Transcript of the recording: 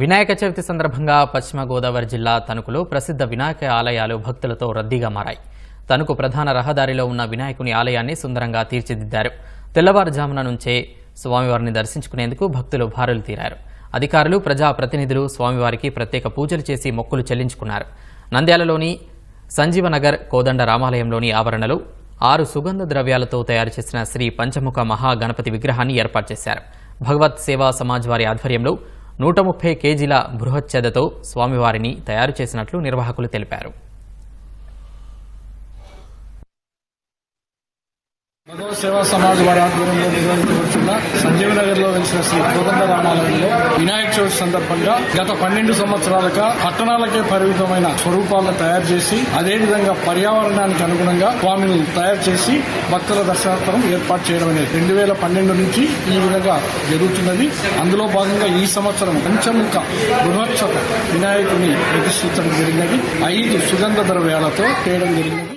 వినాయక చవితి సందర్భంగా పశ్చిమ గోదావరి జిల్లా తణుకులో ప్రసిద్ధ వినాయక ఆలయాలు భక్తులతో రద్దీగా మారాయి. తణుకు ప్రధాన రహదారిలో ఉన్న వినాయకుని ఆలయాన్ని సుందరంగా తీర్చిదిద్దారు. తెల్లవారుజామున నుంచే స్వామివారిని దర్శించుకునేందుకు భక్తులు భారులు తీరారు. అధికారులు ప్రజా ప్రతినిధులు స్వామివారికి ప్రత్యేక పూజలు చేసి మొక్కులు చెల్లించుకున్నారు. నంద్యాలలోని సంజీవనగర్ కోదండ రామాలయంలోని ఆవరణలో ఆరు సుగంధ ద్రవ్యాలతో తయారు చేసిన శ్రీ పంచముఖ మహాగణపతి విగ్రహాన్ని ఏర్పాటు చేశారు. భగవత్ సేవా సమాజ్ వారి ఆధ్వర్యంలో నూట ముప్పై కేజీల బృహచ్ఛేదతో స్వామివారిని తయారు చేసినట్లు నిర్వాహకులు తెలిపారు. భగవత్ సేవా సమాజ్ వారి ఆధ్వర్యంలో నిర్వహించబడుతున్న సంజీవనగర్లో వెలిసిన శ్రీ కోదండ రామాలయంలో వినాయక చవితి సందర్భంగా గత పన్నెండు సంవత్సరాలుగా పట్టణాలకే పరిమితమైన స్వరూపాలను తయారు చేసి అదేవిధంగా పర్యావరణానికి అనుగుణంగా స్వామిని తయారు చేసి భక్తుల దర్శనార్థం ఏర్పాటు చేయడం అనేది రెండు వేల పన్నెండు నుంచి ఈ విధంగా జరుగుతున్నది. అందులో భాగంగా ఈ సంవత్సరం పంచముఖ బృహత్సవ వినాయకుని ప్రతిష్ఠించడం జరిగినది. ఐదు సుగంధ ద్రవ్యాలతో చేయడం జరిగినది.